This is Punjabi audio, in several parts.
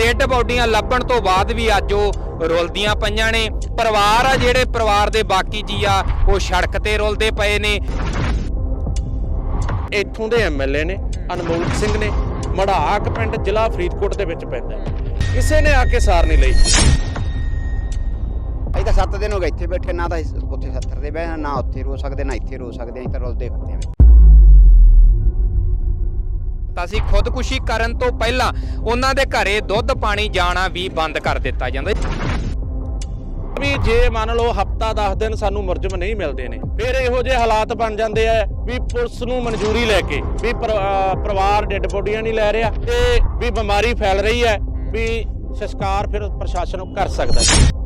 ਡੈੱਡ ਬਾਡੀਆਂ ਲੱਭਣ ਤੋਂ ਬਾਅਦ ਵੀ ਅੱਜ ਉਹ ਰੁਲਦੀਆਂ ਪਈਆਂ ਨੇ। ਪਰਿਵਾਰ ਆ ਜਿਹੜੇ ਪਰਿਵਾਰ ਦੇ ਬਾਕੀ ਜੀ ਆ ਉਹ ਸੜਕ ਤੇ ਰੁਲਦੇ ਪਏ ਨੇ। ਇੱਥੋਂ ਦੇ ਐਮਐਲਏ ਨੇ ਅਨਮੋਲ ਸਿੰਘ ਨੇ ਮੜਾਕ ਪਿੰਡ ਜ਼ਿਲ੍ਹਾ ਫਰੀਦਕੋਟ ਦੇ ਵਿੱਚ ਪੈਂਦਾ। ਕਿਸੇ ਨੇ ਆ ਕੇ ਸਾਰ ਨਹੀਂ ਲਈ। ਅਸੀਂ ਤਾਂ 7 ਦਿਨ ਹੋ ਗਏ ਇੱਥੇ ਬੈਠੇ ਨਾ ਤਾਂ ਉੱਥੇ 70 ਦੇ ਬਹਿ ਨਾ ਉੱਥੇ ਰੋ ਸਕਦੇ ਨਾ ਇੱਥੇ ਰੋ ਸਕਦੇ ਅਸੀਂ ਤਾਂ ਰੁਲਦੇ ਫਿਰਦੇ ਹਾਂ। ਤਾਂ ਅਸੀਂ ਖੁਦਕੁਸ਼ੀ ਕਰਨ ਤੋਂ ਪਹਿਲਾਂ ਉਹਨਾਂ ਦੇ ਘਰੇ ਦੁੱਧ ਪਾਣੀ ਜਾਣਾ ਵੀ ਬੰਦ ਕਰ ਦਿੱਤਾ ਜਾਂਦਾ। ਵੀ ਜੇ ਮੰਨ ਲਓ ਹਫਤਾ 10 ਦਿਨ ਸਾਨੂੰ ਮੁਰਜਮ ਨਹੀਂ ਮਿਲਦੇ ਨੇ, ਫਿਰ ਇਹੋ ਜਿਹੇ ਹਾਲਾਤ ਬਣ ਜਾਂਦੇ ਆ ਵੀ ਪੁਲਿਸ ਨੂੰ ਮਨਜ਼ੂਰੀ ਲੈ ਕੇ ਵੀ ਪਰ- ਪਰਿਵਾਰ ਡੈੱਡ ਬੋਡੀਆਂ ਨਹੀਂ ਲੈ ਰਿਹਾ ਤੇ ਵੀ ਬਿਮਾਰੀ ਫੈਲ ਰਹੀ ਹੈ ਵੀ ਸੰਸਕਾਰ ਫਿਰ ਪ੍ਰਸ਼ਾਸਨ ਕਰ ਸਕਦਾ ਹੈ।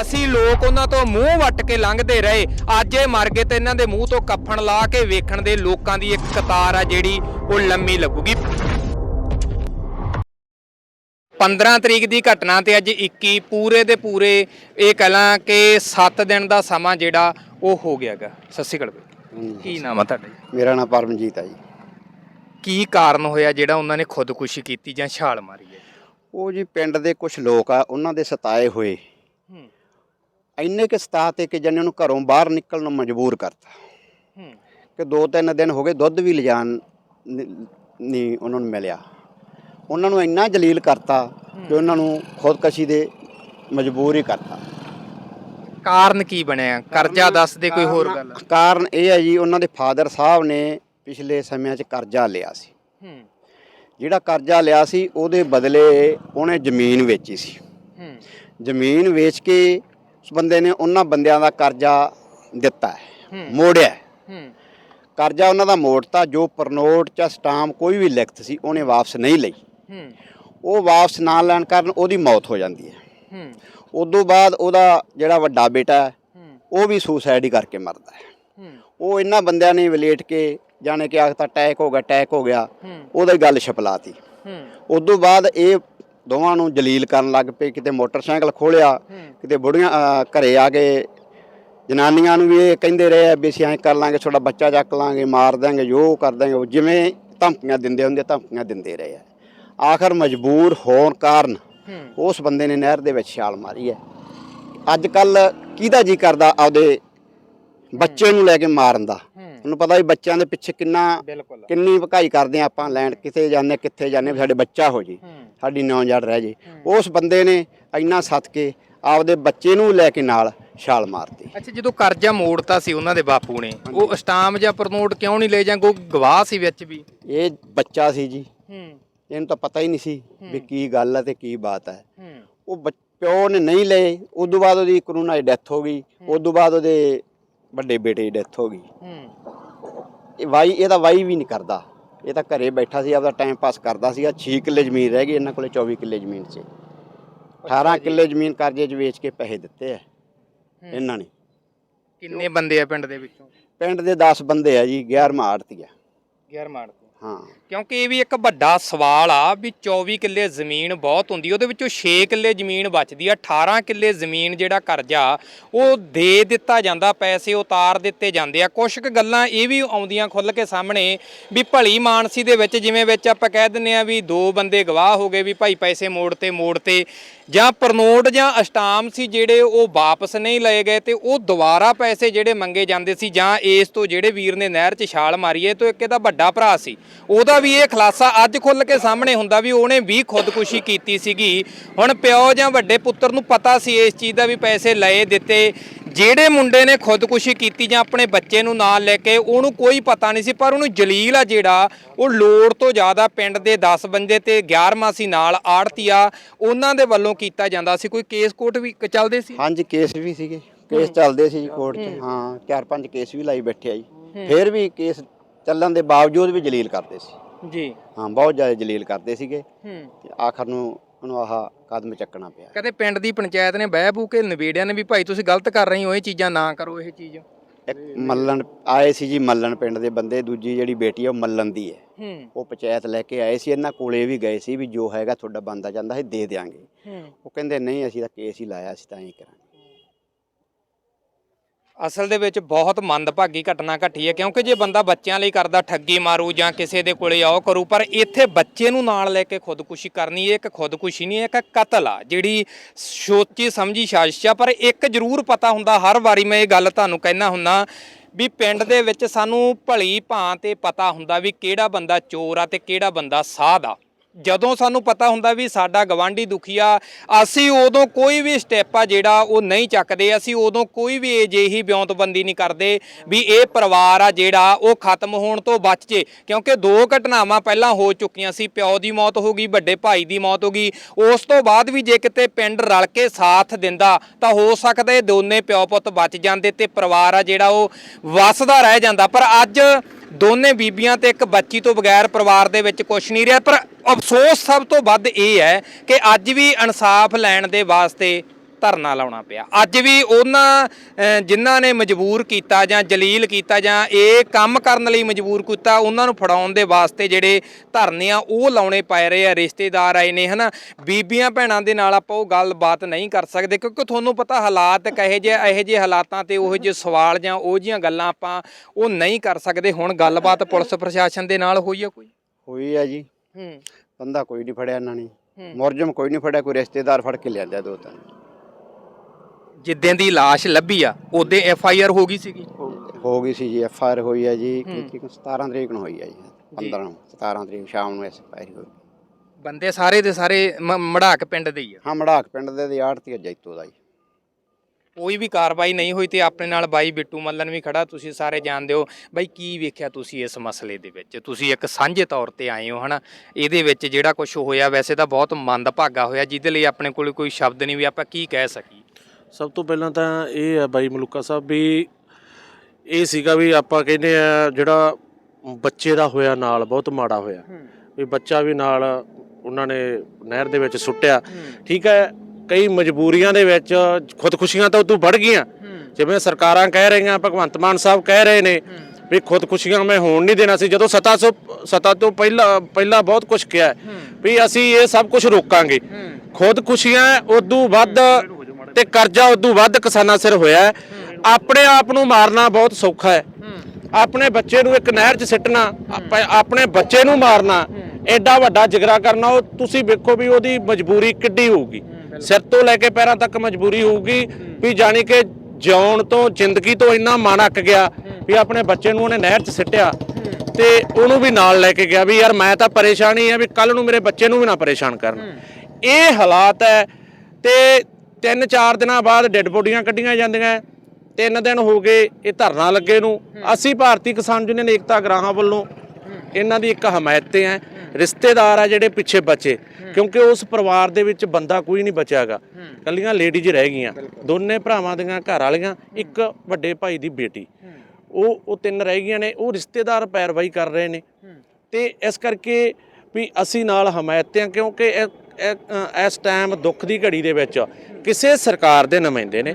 ਅਸੀਂ ਲੋਕ ਉਹਨਾਂ ਤੋਂ ਮੂੰਹ ਵੱਟ ਕੇ ਲੰਘਦੇ ਰਹੇ। ਅੱਜ ਇਹ ਮਰ ਗਏ ਤੇ ਇਹਨਾਂ ਦੇ ਮੂੰਹ ਤੋਂ ਕੱਫਣ ਲਾ ਕੇ ਵੇਖਣ ਦੇ ਲੋਕਾਂ ਦੀ ਇੱਕ ਕਤਾਰ ਆ ਜਿਹੜੀ ਉਹ ਲੰਮੀ ਲੱਗੂਗੀ। 15 ਤਰੀਕ ਦੀ ਘਟਨਾ ਤੇ ਅੱਜ 21 ਪੂਰੇ ਦੇ ਪੂਰੇ ਇਹ ਕਹਲਾਂ ਕਿ 7 ਦਿਨ ਦਾ ਸਮਾਂ ਜਿਹੜਾ ਉਹ ਹੋ ਗਿਆਗਾ ਸਤਿ ਸ਼੍ਰੀ ਅਕਾਲ ਬਾਈ। ਕੀ ਨਾਮ ਆ ਤੁਹਾਡਾ? ਮੇਰਾ ਨਾਮ ਪਰਮਜੀਤ ਹੈ ਜੀ। ਕੀ ਕਾਰਨ ਹੋਇਆ ਜਿਹੜਾ ਉਹਨਾਂ ਨੇ ਖੁਦਕੁਸ਼ੀ ਕੀਤੀ ਜਾਂ ਛਾਲ ਮਾਰੀ ਹੈ? ਉਹ ਜੀ ਪਿੰਡ ਦੇ ਕੁਝ ਲੋਕ ਆ ਉਹਨਾਂ ਦੇ ਸਤਾਏ ਹੋਏ। ਇੰਨੇ ਕਿ ਸਤਾ ਤੇ ਕਿ ਜਨ ਨੂੰ ਘਰੋਂ ਬਾਹਰ ਨਿਕਲਣ ਨੂੰ ਮਜਬੂਰ ਕਰਤਾ। ਹੂੰ। ਕਿ ਦੋ ਤਿੰਨ ਦਿਨ ਹੋ ਗਏ ਦੁੱਧ ਵੀ ਲਿਜਾਣ ਨਹੀਂ ਉਹਨਾਂ ਨੂੰ ਮਿਲਿਆ। ਉਹਨਾਂ ਨੂੰ ਇੰਨਾ ਜਲੀਲ ਕਰਤਾ ਕਿ ਉਹਨਾਂ ਨੂੰ ਖੁਦਕਸ਼ੀ ਦੇ ਮਜਬੂਰ ਹੀ ਕਰਤਾ। ਕਾਰਨ ਕੀ ਬਣਿਆ? ਕਰਜ਼ਾ ਦੱਸ ਦੇ ਕੋਈ ਹੋਰ ਗੱਲ। ਕਾਰਨ ਇਹ ਹੈ ਜੀ ਉਹਨਾਂ ਦੇ ਫਾਦਰ ਸਾਹਿਬ ਨੇ ਪਿਛਲੇ ਸਮਿਆਂ 'ਚ ਕਰਜ਼ਾ ਲਿਆ ਸੀ। ਹੂੰ। ਜਿਹੜਾ ਕਰਜ਼ਾ ਲਿਆ ਸੀ ਉਹਦੇ ਬਦਲੇ ਉਹਨੇ ਜ਼ਮੀਨ ਵੇਚੀ ਸੀ। ਹੂੰ। ਜ਼ਮੀਨ ਵੇਚ ਕੇ ਉਸ ਬੰਦੇ ਨੇ ਉਹਨਾਂ ਬੰਦਿਆਂ ਦਾ ਕਰਜ਼ਾ ਦਿੱਤਾ ਹੈ। ਮੋੜਿਆ ਹੈ। ਕਰਜ਼ਾ ਉਹਨਾਂ ਦਾ ਮੋੜਤਾ ਜੋ ਪ੍ਰਨੋਟ ਜਾਂ ਸਟਾਮ ਕੋਈ ਵੀ ਲਿਖਤ ਸੀ ਉਹਨੇ ਵਾਪਸ ਨਹੀਂ ਲਈ। ਉਹ ਵਾਪਸ ਨਾ ਲੈਣ ਕਾਰਨ ਉਹਦੀ ਮੌਤ ਹੋ ਜਾਂਦੀ ਹੈ। ਉਦੋਂ ਬਾਅਦ ਉਹਦਾ ਜਿਹੜਾ ਵੱਡਾ ਬੇਟਾ ਉਹ ਵੀ ਸੁਸਾਈਡ ਹੀ ਕਰਕੇ ਮਰਦਾ ਹੈ। ਉਹ ਇਹਨਾਂ ਬੰਦਿਆਂ ਨੇ ਵਲੇਟ ਕੇ ਜਾਣੇ ਕਿ ਆਖਤਾ ਅਟੈਕ ਹੋ ਗਿਆ ਅਟੈਕ ਹੋ ਗਿਆ ਉਹਦਾ ਗੱਲ ਛਪਲਾਤੀ ਹੂੰ। ਉਦੋਂ ਬਾਅਦ ਇਹ ਦੋਵਾਂ ਨੂੰ ਜਲੀਲ ਕਰਨ ਲੱਗ ਪਏ, ਕਿਤੇ ਮੋਟਰਸਾਈਕਲ ਖੋਲਿਆ ਕਿਤੇ ਬੁੜੀਆਂ ਘਰੇ ਆ ਕੇ ਜਨਾਨੀਆਂ ਨੂੰ ਵੀ ਇਹ ਕਹਿੰਦੇ ਰਹੇ ਆ ਵੀ ਅਸੀਂ ਐਂ ਕਰ ਲਾਂਗੇ, ਤੁਹਾਡਾ ਬੱਚਾ ਚੱਕ ਲਾਂਗੇ, ਮਾਰ ਦਾਂਗੇ ਜੋ ਕਰ ਦਾਂਗੇ ਉਹ ਜਿਵੇਂ ਧਮਕੀਆਂ ਦਿੰਦੇ ਹੁੰਦੇ, ਧਮਕੀਆਂ ਦਿੰਦੇ ਰਹੇ ਆ। ਆਖਰ ਮਜਬੂਰ ਹੋਣ ਕਾਰਨ ਉਸ ਬੰਦੇ ਨੇ ਨਹਿਰ ਦੇ ਵਿੱਚ ਛਾਲ ਮਾਰੀ ਹੈ। ਅੱਜ ਕੱਲ ਕਿਹਦਾ ਜੀ ਕਰਦਾ ਆਪਦੇ ਬੱਚੇ ਨੂੰ ਲੈ ਕੇ ਮਾਰਨ ਦਾ? ਤੁਹਾਨੂੰ ਪਤਾ ਵੀ ਬੱਚਿਆਂ ਦੇ ਪਿੱਛੇ ਕਿੰਨਾ ਬਿਲਕੁਲ। ਕਿੰਨੀ ਭਕਾਈ ਕਰਦੇ ਆ ਆਪਾਂ ਲੈਣ ਕਿਤੇ ਜਾਂਦੇ ਕਿੱਥੇ ਜਾਂਦੇ ਵੀ ਸਾਡੇ ਬੱਚਾ ਹੋ ਜੀ ਸਾਡੀ ਨੌਜਵਾਨ ਰਹਿ ਜੇ। ਉਸ ਬੰਦੇ ਨੇ ਇੰਨਾ ਸੱਤ ਕੇ ਆਪਦੇ ਬੱਚੇ ਨੂੰ ਲੈ ਕੇ ਨਾਲ ਛਾਲ ਮਾਰਤੀ। ਅੱਛਾ ਜਦੋਂ ਕਰਜ਼ਾ ਮੋੜਤਾ ਸੀ ਉਹਨਾਂ ਦੇ ਬਾਪੂ ਨੇ ਉਹ ਸਟਾਮ ਜਾਂ ਪ੍ਰਨੋਟ ਕਿਉਂ ਨਹੀਂ ਲੈ ਜਾਂ ਕੋਈ ਗਵਾਹ ਸੀ ਵਿੱਚ ਵੀ? ਇਹ ਬੱਚਾ ਸੀ ਜੀ। ਹੂੰ। ਇਹਨੂੰ ਤਾਂ ਪਤਾ ਹੀ ਨਹੀਂ ਸੀ ਵੀ ਕੀ ਗੱਲ ਹੈ ਤੇ ਕੀ ਬਾਤ ਹੈ। ਉਹ ਪਿਓ ਨੇ ਨਹੀਂ ਲਏ ਉਦੋਂ ਬਾਅਦ ਉਹਦੀ ਕਰੋਨਾ ਦੀ ਡੈਥ ਹੋ ਗਈ ਉਦੋਂ ਬਾਅਦ ਉਹਦੇ ਵੱਡੇ ਬੇਟੇ ਦੀ ਡੈਥ ਹੋ ਗਈ। ਹੂੰ। ਇਹ ਵਾਈ ਇਹਦਾ ਵਾਈ ਵੀ ਨਹੀਂ ਕਰਦਾ। ਇਹ ਤਾਂ ਘਰੇ ਬੈਠਾ ਸੀ ਆਪਦਾ ਟਾਈਮ ਪਾਸ ਕਰਦਾ ਸੀਗਾ। 6 ਕਿੱਲੇ ਜ਼ਮੀਨ ਰਹਿ ਗਈ ਇਹਨਾਂ ਕੋਲੇ 24 ਕਿੱਲੇ ਜ਼ਮੀਨ 'ਚ 18 ਕਿੱਲੇ ਜ਼ਮੀਨ ਕਰਜ਼ੇ 'ਚ ਵੇਚ ਕੇ ਪੈਸੇ ਦਿੱਤੇ ਆ ਇਹਨਾਂ ਨੇ। ਕਿੰਨੇ ਬੰਦੇ ਆ ਪਿੰਡ ਦੇ ਵਿੱਚੋਂ? ਪਿੰਡ ਦੇ 10 ਬੰਦੇ ਆ ਜੀ 11ਵਾਂ ਆੜਤੀ ਆ। 11 ਮਾਰ ਤੋਂ ਹਾਂ। ਕਿਉਂਕਿ ਇਹ ਵੀ ਇੱਕ ਵੱਡਾ ਸਵਾਲ ਆ ਵੀ 24 ਕਿੱਲੇ ਜ਼ਮੀਨ ਬਹੁਤ ਹੁੰਦੀ, ਉਹਦੇ ਵਿੱਚੋਂ 6 ਕਿੱਲੇ ਜ਼ਮੀਨ ਬਚਦੀ ਆ 18 ਕਿੱਲੇ ਜ਼ਮੀਨ ਜਿਹੜਾ ਕਰਜ਼ਾ, ਉਹ ਦੇ ਦਿੱਤਾ ਜਾਂਦਾ, ਪੈਸੇ ਉਤਾਰ ਦਿੱਤੇ ਜਾਂਦੇ ਆ। ਕੁਝ ਕੁ ਗੱਲਾਂ ਇਹ ਵੀ ਆਉਂਦੀਆਂ ਖੁੱਲ ਕੇ ਸਾਹਮਣੇ ਵੀ ਭਲੀ ਮਾਨਸੀ ਦੇ ਵਿੱਚ ਜਿਵੇਂ ਵਿੱਚ ਆਪਾਂ ਕਹਿ ਦਿੰਨੇ ਆ ਵੀ ਦੋ ਬੰਦੇ ਗਵਾਹ ਹੋ ਗਏ ਵੀ ਭਾਈ ਪੈਸੇ ਮੋੜ ਤੇ ਮੋੜ ਤੇ ਜਾਂ ਪ੍ਰਨੋਟ ਜਾਂ ਅਸ਼ਟਾਮ ਸੀ ਜਿਹੜੇ ਉਹ ਵਾਪਸ ਨਹੀਂ ਲਏ ਗਏ ਤੇ ਉਹ ਦੁਬਾਰਾ ਪੈਸੇ ਜਿਹੜੇ ਮੰਗੇ ਜਾਂਦੇ ਸੀ ਜਾਂ ਇਸ ਤੋਂ ਜਿਹੜੇ ਵੀਰ ਨੇ ਨਹਿਰ 'ਚ ਛਾਲ ਮਾਰੀ ਹੈ ਤੋਂ ਇੱਕ ਇਹਦਾ ਵੱਡਾ ਭਰਾ ਸੀ। ਉਹਦਾ ਵੀ ਇਹ ਖੁਲਾਸਾ ਅੱਜ ਖੁੱਲ ਕੇ ਸਾਹਮਣੇ ਹੁੰਦਾ ਵੀ ਉਹਨੇ ਵੀ ਖੁਦਕੁਸ਼ੀ ਕੀਤੀ ਸੀਗੀ। ਹੁਣ ਪਿਓ ਜਾਂ ਵੱਡੇ ਪੁੱਤਰ ਨੂੰ ਪਤਾ ਸੀ ਇਸ ਚੀਜ਼ ਦਾ ਵੀ ਪੈਸੇ ਲਏ ਦਿੱਤੇ। ਜਿਹੜੇ ਮੁੰਡੇ ਨੇ ਖੁਦਕੁਸ਼ੀ ਕੀਤੀ ਜਾਂ ਆਪਣੇ ਬੱਚੇ ਨੂੰ ਨਾਲ ਲੈ ਕੇ ਉਹਨੂੰ ਕੋਈ ਪਤਾ ਨਹੀਂ ਸੀ ਪਰ ਉਹਨੂੰ ਜਲੀਲ ਆ ਜਿਹੜਾ ਉਹ ਲੋੜ ਤੋਂ ਜ਼ਿਆਦਾ ਪਿੰਡ ਦੇ 10 ਬੰਦੇ ਤੇ 11ਵਾਂ ਸੀ ਨਾਲ ਆੜਤੀਆ ਉਹਨਾਂ ਦੇ ਵੱਲੋਂ ਕੀਤਾ ਜਾਂਦਾ ਸੀ। ਕੋਈ ਕੇਸ ਕੋਰਟ ਵੀ ਚੱਲਦੇ ਸੀ? ਹਾਂਜੀ ਕੇਸ ਵੀ ਸੀਗੇ। ਕੇਸ ਚੱਲਦੇ ਸੀ ਜੀ ਕੋਰਟ 'ਚ। ਹਾਂ ਚਾਰ ਪੰਜ ਕੇਸ ਵੀ ਲਾਈ ਬੈਠੇ ਆ ਜੀ। ਫਿਰ ਵੀ ਕੇਸ ਚੱਲਣ ਦੇ ਬਾਵਜੂਦ ਵੀ ਜਲੀਲ ਕਰਦੇ ਸੀ। ਜੀ। ਹਾਂ ਬਹੁਤ ਜ਼ਿਆਦਾ ਜਲੀਲ ਕਰਦੇ ਸੀਗੇ। ਹੂੰ। ਤੇ ਆਖਰ ਨੂੰ ਉਹਨੂੰ ਆਹ ਕਦਮ ਚੱਕਣਾ ਪਿਆ। ਕਦੇ ਪਿੰਡ ਦੀ ਪੰਚਾਇਤ ਨੇ ਬਹਿ ਬੂ ਕੇ ਨਵੇੜਿਆਂ ਨੇ ਵੀ ਭਾਈ ਤੁਸੀਂ ਗਲਤ ਕਰ ਰਹੇ ਹੋ ਇਹ ਚੀਜ਼ਾਂ ਨਾ ਕਰੋ ਇਹ ਚੀਜ਼। ਇੱਕ ਮੱਲਣ ਆਏ ਸੀ ਜੀ ਮੱਲਣ ਪਿੰਡ ਦੇ ਬੰਦੇ ਦੂਜੀ ਜਿਹੜੀ ਬੇਟੀ ਆ ਉਹ ਮੱਲਣ ਦੀ ਹੈ। ਹੂੰ। ਉਹ ਪੰਚਾਇਤ ਲੈ ਕੇ ਆਏ ਸੀ ਇਹਨਾਂ ਕੋਲੇ ਵੀ ਗਏ ਸੀ ਵੀ ਜੋ ਹੈਗਾ ਤੁਹਾਡਾ ਬੰਦਾ ਜਾਂਦਾ ਹੈ ਦੇ ਦਿਆਂਗੇ। ਹੂੰ। ਉਹ ਕਹਿੰਦੇ ਨਹੀਂ ਅਸੀਂ ਤਾਂ ਕੇਸ ਹੀ ਲਾਇਆ ਅਸੀਂ ਤਾਂ ਐਂ ਕਰਾਂਗੇ। ਅਸਲ ਦੇ ਵਿੱਚ ਬਹੁਤ ਮੰਦਭਾਗੀ ਘਟਨਾ ਘਟੀ ਹੈ, ਕਿਉਂਕਿ ਜੇ ਬੰਦਾ ਬੱਚਿਆਂ ਲਈ ਕਰਦਾ, ਠੱਗੀ ਮਾਰੂ ਜਾਂ ਕਿਸੇ ਦੇ ਕੋਲੇ ਆਓ ਕਰੂ, ਪਰ ਇੱਥੇ ਬੱਚੇ ਨੂੰ ਨਾਲ ਲੈ ਕੇ ਖੁਦਕੁਸ਼ੀ ਕਰਨੀ ਇਹ ਇੱਕ ਖੁਦਕੁਸ਼ੀ ਨਹੀਂ, ਇਹ ਇੱਕ ਕਤਲ ਆ, ਜਿਹੜੀ ਸੋਚੀ ਸਮਝੀ ਸਾਜ਼ਿਸ਼ ਆ, ਪਰ ਇੱਕ ਜ਼ਰੂਰ ਪਤਾ ਹੁੰਦਾ, ਹਰ ਵਾਰੀ ਮੈਂ ਇਹ ਗੱਲ ਤੁਹਾਨੂੰ ਕਹਿਣਾ ਹੁੰਨਾ ਵੀ ਪਿੰਡ ਦੇ ਵਿੱਚ ਸਾਨੂੰ ਭਲੀ ਭਾਂ ਤੇ ਪਤਾ ਹੁੰਦਾ ਵੀ ਕਿਹੜਾ ਬੰਦਾ ਚੋਰ ਆ ਤੇ ਕਿਹੜਾ ਬੰਦਾ ਸਾਧ ਆ। ਜਦੋਂ ਸਾਨੂੰ ਪਤਾ ਹੁੰਦਾ ਵੀ ਸਾਡਾ ਗਵਾਂਢੀ ਦੁਖੀਆ ਅਸੀਂ ਉਦੋਂ ਕੋਈ ਵੀ ਸਟੈਪ ਆ ਜਿਹੜਾ ਉਹ ਨਹੀਂ ਚੱਕਦੇ, ਅਸੀਂ ਉਦੋਂ ਕੋਈ ਵੀ ਅਜਿਹੀ ਬਿਉਂਤਬੰਦੀ ਨਹੀਂ ਕਰਦੇ ਵੀ ਇਹ ਪਰਿਵਾਰ ਆ ਜਿਹੜਾ ਉਹ ਖਤਮ ਹੋਣ ਤੋਂ ਬਚ ਜੇ। ਕਿਉਂਕਿ ਦੋ ਘਟਨਾਵਾਂ ਪਹਿਲਾਂ ਹੋ ਚੁੱਕੀਆਂ ਸੀ, ਪਿਓ ਦੀ ਮੌਤ ਹੋ ਗਈ, ਵੱਡੇ ਭਾਈ ਦੀ ਮੌਤ ਹੋ ਗਈ। ਉਸ ਤੋਂ ਬਾਅਦ ਵੀ ਜੇ ਕਿਤੇ ਪਿੰਡ ਰਲ ਕੇ ਸਾਥ ਦਿੰਦਾ, ਤਾਂ ਹੋ ਸਕਦਾ ਇਹ ਦੋਨੇ ਪਿਓ ਪੁੱਤ ਬਚ ਜਾਂਦੇ ਤੇ ਪਰਿਵਾਰ ਆ ਜਿਹੜਾ ਉਹ ਵਸਦਾ ਰਹਿ ਜਾਂਦਾ। ਪਰ ਅੱਜ ਦੋਨੇ ਬੀਬੀਆਂ ਤੇ ਇੱਕ ਬੱਚੀ ਤੋਂ ਬਗੈਰ ਪਰਿਵਾਰ ਦੇ ਵਿੱਚ ਕੁਝ ਨਹੀਂ ਰਿਹਾ। ਪਰ ਅਫਸੋਸ ਸਭ ਤੋਂ ਵੱਧ ਇਹ ਹੈ ਕਿ ਅੱਜ ਵੀ ਇਨਸਾਫ ਲੈਣ ਦੇ ਵਾਸਤੇ ਧਰਨਾ ਲਾਉਣਾ ਪਿਆ। ਅੱਜ ਵੀ ਉਹਨਾਂ ਜਿਨ੍ਹਾਂ ਨੇ ਮਜਬੂਰ ਕੀਤਾ ਜਾਂ ਜਲੀਲ ਕੀਤਾ ਜਾਂ ਇਹ ਕੰਮ ਕਰਨ ਲਈ ਮਜਬੂਰ ਕੀਤਾ ਉਹਨਾਂ ਨੂੰ ਫੜਾਉਣ ਦੇ ਵਾਸਤੇ ਜਿਹੜੇ ਧਰਨੇ ਆ ਉਹ ਲਾਉਣੇ ਪੈ ਰਹੇ ਆ ਰਿਸ਼ਤੇਦਾਰ ਆਏ ਨੇ ਹਨਾ? ਬੀਬੀਆਂ ਭੈਣਾਂ ਦੇ ਨਾਲ ਆਪਾਂ ਉਹ ਗੱਲਬਾਤ ਨਹੀਂ ਕਰ ਸਕਦੇ ਕਿਉਂਕਿ ਤੁਹਾਨੂੰ ਪਤਾ ਹਾਲਾਤ ਕਹੇ ਜੇ ਇਹੋ ਜਿਹੇ ਹਾਲਾਤਾਂ ਤੇ ਉਹੋ ਜਿਹੇ ਸਵਾਲ ਜਾਂ ਉਹ ਜੀਆਂ ਗੱਲਾਂ ਆਪਾਂ ਉਹ ਨਹੀਂ ਕਰ ਸਕਦੇ। ਹੁਣ ਗੱਲਬਾਤ ਪੁਲਿਸ ਪ੍ਰਸ਼ਾਸਨ ਦੇ ਨਾਲ ਹੋਈ ਆ ਕੋਈ? ਹੋਈ ਹੈ ਜੀ। ਹੂੰ। ਬੰਦਾ ਕੋਈ ਨਹੀਂ ਫੜਿਆ ਇਹਨਾਂ ਨੇ। ਮੁਰਜਮ ਕੋਈ ਨਹੀਂ ਫੜਿਆ ਕੋਈ ਰਿਸ਼ਤੇਦਾਰ ਫੜ ਕੇ ਲਿਆਂਦਾ ਦੋ ਤਿੰਨ। ਜਿੱਦਾਂ ਦੀ ਲਾਸ਼ ਲੱਭੀ ਆ ਉਹਦੇ ਐਫ ਆਈ ਆਰ ਹੋ ਗਈ ਸੀਗੀ। ਹੋ ਗਈ ਸੀ ਜੀ ਐਫ ਆਰ ਹੋਈ ਹੈ। ਜੀ। ਕਿ 17 ਤਰੀਕ ਨੂੰ ਹੋਈ ਹੈ ਜੀ 15 ਨੂੰ 17 ਤਰੀਕ ਸ਼ਾਮ ਨੂੰ ਐਸ ਆਈ ਹੋਈ। ਬੰਦੇ ਸਾਰੇ ਦੇ ਸਾਰੇ ਮੜਾਕ ਪਿੰਡ ਦੇ ਹੀ ਆ। ਹਾਂ ਮੜਾਕ ਪਿੰਡ ਦੇ ਦੀ ਆੜਤੀ ਜੈਤੋ ਦਾ ਜੀ। ਕੋਈ ਵੀ ਕਾਰਵਾਈ ਨਹੀਂ ਹੋਈ ਤੇ ਆਪਣੇ ਨਾਲ ਬਾਈ ਬਿੱਟੂ ਮੱਲਨ ਵੀ ਖੜਾ ਤੁਸੀਂ ਸਾਰੇ ਜਾਣਦੇ ਹੋ। ਬਾਈ ਕੀ ਵੇਖਿਆ ਤੁਸੀਂ ਇਸ ਮਸਲੇ ਦੇ ਵਿੱਚ? ਤੁਸੀਂ ਇੱਕ ਸਾਂਝੇ ਤੌਰ ਤੇ ਆਏ ਹੋ ਹਨਾ? ਇਹਦੇ ਵਿੱਚ ਜਿਹੜਾ ਕੁਝ ਹੋਇਆ ਵੈਸੇ ਤਾਂ ਬਹੁਤ ਮੰਦਭਾਗਾ ਹੋਇਆ ਜਿਹਦੇ ਲਈ ਆਪਣੇ ਕੋਲ ਕੋਈ ਸ਼ਬਦ ਨਹੀਂ ਵੀ ਆਪਾਂ ਕੀ ਕਹਿ ਸਕੀਏ। ਸਭ ਤੋਂ ਪਹਿਲਾਂ ਤਾਂ ਇਹ ਹੈ ਬਾਈ ਮਲੂਕਾ ਸਾਹਿਬ ਵੀ ਇਹ ਸੀਗਾ ਵੀ ਆਪਾਂ ਕਹਿੰਦੇ ਆ ਜਿਹੜਾ ਬੱਚੇ ਦਾ ਹੋਇਆ ਨਾਲ ਬਹੁਤ ਮਾੜਾ ਹੋਇਆ। ਵੀ ਬੱਚਾ ਵੀ ਨਾਲ ਉਹਨਾਂ ਨੇ ਨਹਿਰ ਦੇ ਵਿੱਚ ਸੁੱਟਿਆ। ਠੀਕ ਹੈ ਕਈ ਮਜਬੂਰੀਆਂ ਦੇ ਵਿੱਚ ਖੁਦਕੁਸ਼ੀਆਂ ਤਾਂ ਉਦੋਂ ਵੱਧ ਗਈਆਂ। ਜਿਵੇਂ ਸਰਕਾਰਾਂ ਕਹਿ ਰਹੀਆਂ ਭਗਵੰਤ ਮਾਨ ਸਾਹਿਬ ਕਹਿ ਰਹੇ ਨੇ ਵੀ ਖੁਦਕੁਸ਼ੀਆਂ ਮੈਂ ਹੋਣ ਨਹੀਂ ਦੇਣਾ ਸੀ। ਜਦੋਂ ਸਤਾ ਸੋ ਸਤਾ ਤੋਂ ਪਹਿਲਾਂ ਪਹਿਲਾਂ ਬਹੁਤ ਕੁਝ ਕਿਹਾ ਵੀ ਅਸੀਂ ਇਹ ਸਭ ਕੁਝ ਰੋਕਾਂਗੇ। ਖੁਦਕੁਸ਼ੀਆਂ ਉਦੋਂ ਵੱਧ ਤੇ ਕਰਜ਼ਾ ਉਦੋਂ ਵੱਧ ਕਿਸਾਨਾਂ ਸਿਰ ਹੋਇਆ ਆਪਣੇ ਆਪ ਨੂੰ ਮਾਰਨਾ ਬਹੁਤ ਸੌਖਾ ਹੈ। ਆਪਣੇ ਬੱਚੇ ਨੂੰ ਇੱਕ ਨਹਿਰ 'ਚ ਸਿੱਟਣਾ ਆਪਣੇ ਬੱਚੇ ਨੂੰ ਮਾਰਨਾ, ਐਡਾ ਵੱਡਾ ਜਿਗਰਾ ਕਰਨਾ, ਉਹ ਤੁਸੀਂ ਵੇਖੋ ਵੀ ਉਹਦੀ ਮਜਬੂਰੀ ਕਿੱਡੀ ਹੋਊਗੀ। ਸਿਰ ਤੋਂ ਲੈ ਕੇ ਪੈਰਾਂ ਤੱਕ ਮਜਬੂਰੀ ਹੋਊਗੀ ਵੀ ਜਾਣੀ ਕਿ ਜਿਉਣ ਤੋਂ, ਜ਼ਿੰਦਗੀ ਤੋਂ ਇੰਨਾ ਮਨ ਅੱਕ ਗਿਆ ਵੀ ਆਪਣੇ ਬੱਚੇ ਨੂੰ ਉਹਨੇ ਨਹਿਰ 'ਚ ਸਿੱਟਿਆ ਤੇ ਉਹਨੂੰ ਵੀ ਨਾਲ ਲੈ ਕੇ ਗਿਆ ਵੀ ਯਾਰ ਮੈਂ ਤਾਂ ਪਰੇਸ਼ਾਨ ਹੀ ਆ ਵੀ ਕੱਲ ਨੂੰ ਮੇਰੇ ਬੱਚੇ ਨੂੰ ਵੀ ਨਾ ਪਰੇਸ਼ਾਨ ਕਰਨ। ਇਹ ਹਾਲਾਤ ਹੈ ਤੇ ਤਿੰਨ ਚਾਰ ਦਿਨਾਂ ਬਾਅਦ ਡੈੱਡ ਬੋਡੀਆਂ ਕੱਢੀਆਂ ਜਾਂਦੀਆਂ ਤਿੰਨ ਦਿਨ ਹੋ ਗਏ ਇਹ ਧਰਨਾ ਲੱਗੇ ਨੂੰ। ਅਸੀਂ ਭਾਰਤੀ ਕਿਸਾਨ ਯੂਨੀਅਨ ਏਕਤਾ ਗ੍ਰਾਹਾਂ ਵੱਲੋਂ ਇਹਨਾਂ ਦੀ ਇੱਕ ਹਮਾਇਤ ਤੇ ਹੈ। ਰਿਸ਼ਤੇਦਾਰ ਆ ਜਿਹੜੇ ਪਿੱਛੇ ਬਚੇ ਕਿਉਂਕਿ ਉਸ ਪਰਿਵਾਰ ਦੇ ਵਿੱਚ ਬੰਦਾ ਕੋਈ ਨਹੀਂ ਬਚਿਆਗਾ ਕੱਲੀਆਂ ਲੇਡੀਜ਼ ਰਹਿ ਗਈਆਂ। ਦੋਨੇ ਭਰਾਵਾਂ ਦੀਆਂ ਘਰ ਵਾਲੀਆਂ ਇੱਕ ਵੱਡੇ ਭਾਈ ਦੀ ਬੇਟੀ। ਉਹ ਉਹ ਤਿੰਨ ਰਹਿ ਗਈਆਂ ਨੇ ਉਹ ਰਿਸ਼ਤੇਦਾਰ ਪੈਰਵਾਈ ਕਰ ਰਹੇ ਨੇ। ਤੇ ਇਸ ਕਰਕੇ ਵੀ ਅਸੀਂ ਨਾਲ ਹਮਾਇਤ ਤੇ ਕਿਉਂਕਿ ਇਸ ਟਾਈਮ ਦੁੱਖ ਦੀ ਘੜੀ ਦੇ ਵਿੱਚ ਕਿਸੇ ਸਰਕਾਰ ਦੇ ਨੁਮਾਇੰਦੇ ਨੇ